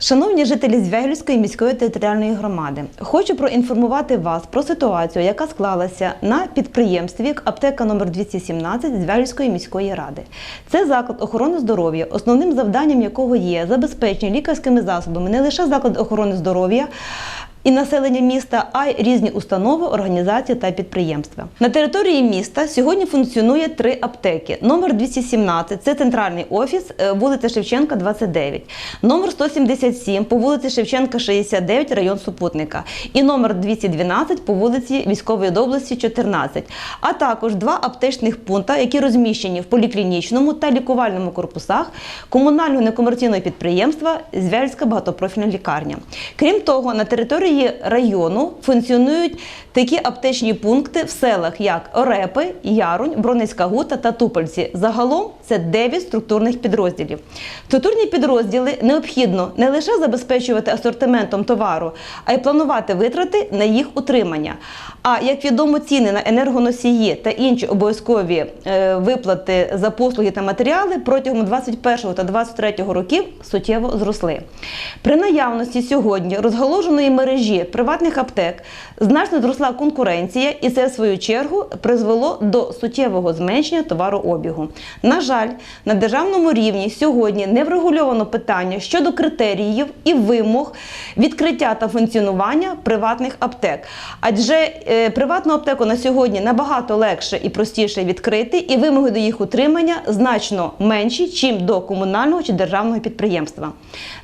Шановні жителі Звягільської міської територіальної громади, хочу проінформувати вас про ситуацію, яка склалася на підприємстві аптека номер 217 Звягільської міської ради. Це заклад охорони здоров'я, основним завданням якого є забезпечення лікарськими засобами не лише заклад охорони здоров'я. І населення міста, а й різні установи, організації та підприємства. На території міста сьогодні функціонує три аптеки. Номер 217 – це центральний офіс, е, вулиця Шевченка, 29. Номер 177 по вулиці Шевченка, 69, район Супутника. І номер 212 по вулиці Військової області, 14. А також два аптечних пункта, які розміщені в поліклінічному та лікувальному корпусах комунального некомерційного підприємства Звяльська багатопрофільна лікарня. Крім того, на території району функціонують такі аптечні пункти в селах, як Орепи, Ярунь, Бронецька Гута та Тупольці. Загалом це 9 структурних підрозділів. Структурні підрозділи необхідно не лише забезпечувати асортиментом товару, а й планувати витрати на їх утримання. А як відомо, ціни на енергоносії та інші обов'язкові е, виплати за послуги та матеріали протягом 21 та 23 років суттєво зросли. При наявності сьогодні розгалуженої мережі приватних аптек значно зросла конкуренція, і це в свою чергу призвело до суттєвого зменшення товарообігу. На жаль, на державному рівні сьогодні не врегульовано питання щодо критеріїв і вимог відкриття та функціонування приватних аптек. Адже е, приватну аптеку на сьогодні набагато легше і простіше відкрити, і вимоги до їх утримання значно менші, чим до комунального чи державного підприємства.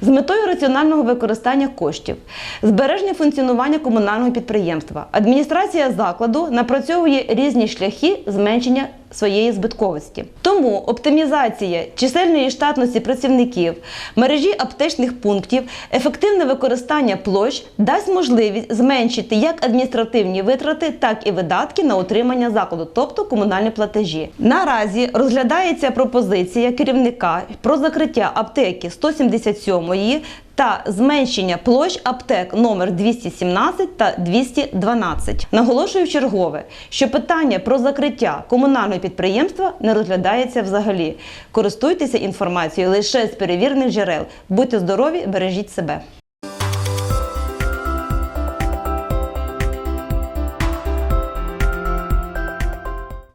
З метою раціонального використання коштів, збереження функціонування комунального підприємства, адміністрація закладу напрацьовує різні шляхи зменшення своєї збитковості. Тому оптимізація чисельної штатності працівників, мережі аптечних пунктів, ефективне використання площ дасть можливість зменшити як адміністративні витрати, так і видатки на утримання закладу, тобто комунальні платежі. Наразі розглядається пропозиція керівника про закриття аптеки 177 та зменшення площ аптек номер 217 та 212. Наголошую чергове, що питання про закриття комунального підприємства не розглядається взагалі. Користуйтеся інформацією лише з перевірених джерел. Будьте здорові, бережіть себе.